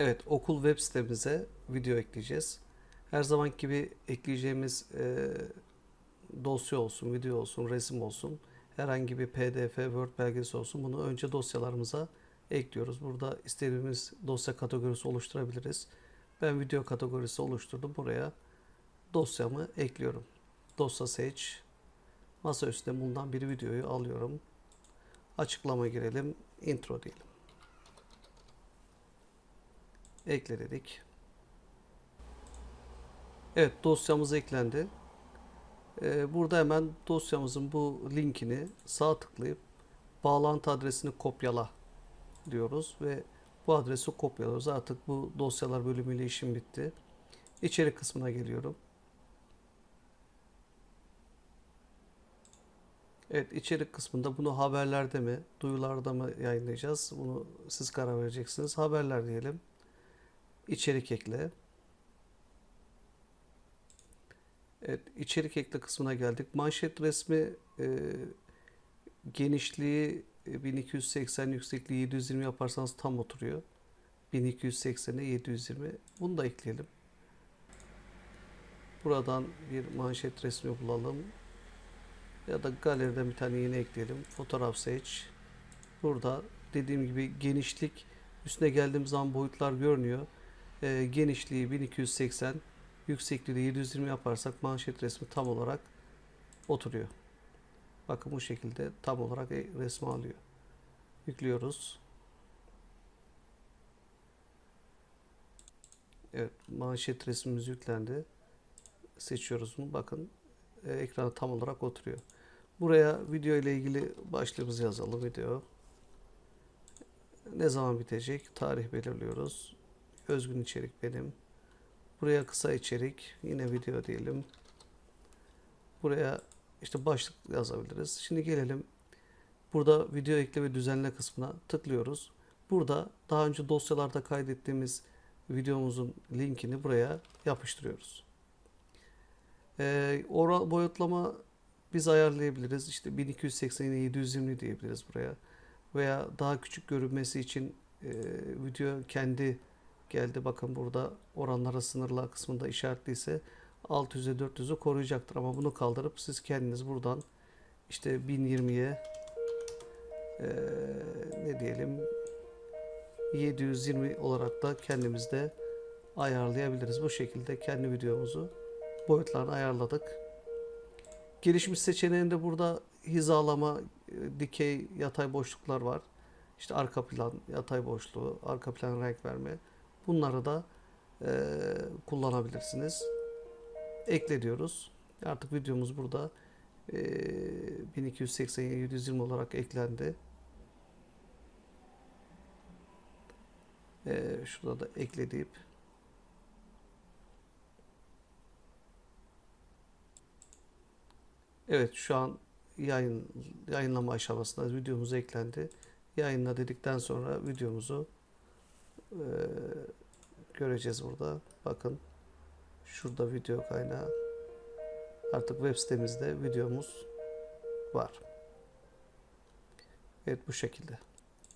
Evet, okul web sitemize video ekleyeceğiz. Her zaman gibi ekleyeceğimiz e, dosya olsun, video olsun, resim olsun, herhangi bir PDF, Word belgesi olsun bunu önce dosyalarımıza ekliyoruz. Burada istediğimiz dosya kategorisi oluşturabiliriz. Ben video kategorisi oluşturdum. Buraya dosyamı ekliyorum. Dosya seç. Masa üstünde bundan bir videoyu alıyorum. Açıklama girelim. Intro diyelim. Ekle dedik. Evet dosyamız eklendi. Ee, burada hemen dosyamızın bu linkini sağ tıklayıp bağlantı adresini kopyala diyoruz ve bu adresi kopyalıyoruz. Artık bu dosyalar bölümüyle işim bitti. İçerik kısmına geliyorum. Evet içerik kısmında bunu haberlerde mi, duyularda mı yayınlayacağız? Bunu siz karar vereceksiniz. Haberler diyelim. İçerik ekle. Evet, içerik ekle kısmına geldik. Manşet resmi e, genişliği e, 1280, yüksekliği 720 yaparsanız tam oturuyor. 1280'e 720. Bunu da ekleyelim. Buradan bir manşet resmi bulalım. Ya da galeriden bir tane yeni ekleyelim. Fotoğraf seç. Burada dediğim gibi genişlik üstüne geldiğim zaman boyutlar görünüyor. E, genişliği 1280, yüksekliği de 720 yaparsak manşet resmi tam olarak oturuyor. Bakın bu şekilde tam olarak e- resmi alıyor. Yüklüyoruz. Evet, manşet resmimiz yüklendi. Seçiyoruz bunu. Bakın e, ekrana tam olarak oturuyor. Buraya video ile ilgili başlığımızı yazalım. Video. Ne zaman bitecek? Tarih belirliyoruz. Özgün içerik benim. Buraya kısa içerik. Yine video diyelim. Buraya işte başlık yazabiliriz. Şimdi gelelim. Burada video ekle ve düzenle kısmına tıklıyoruz. Burada daha önce dosyalarda kaydettiğimiz videomuzun linkini buraya yapıştırıyoruz. Ee, oral boyutlama biz ayarlayabiliriz. İşte 1280'e 720 diyebiliriz buraya. Veya daha küçük görünmesi için e, video kendi geldi. Bakın burada oranlara sınırlar kısmında işaretliyse 600'e 400'ü koruyacaktır. Ama bunu kaldırıp siz kendiniz buradan işte 1020'ye e, ne diyelim 720 olarak da kendimiz de ayarlayabiliriz. Bu şekilde kendi videomuzu boyutlarını ayarladık. Gelişmiş seçeneğinde burada hizalama, dikey, yatay boşluklar var. İşte arka plan, yatay boşluğu, arka plan renk verme. Bunları da e, kullanabilirsiniz. Ekle diyoruz. Artık videomuz burada e, 1280'ye 720 olarak eklendi. E, şurada da ekle deyip Evet şu an yayın yayınlama aşamasında videomuz eklendi. Yayınla dedikten sonra videomuzu e, göreceğiz burada. Bakın şurada video kaynağı. Artık web sitemizde videomuz var. Evet bu şekilde.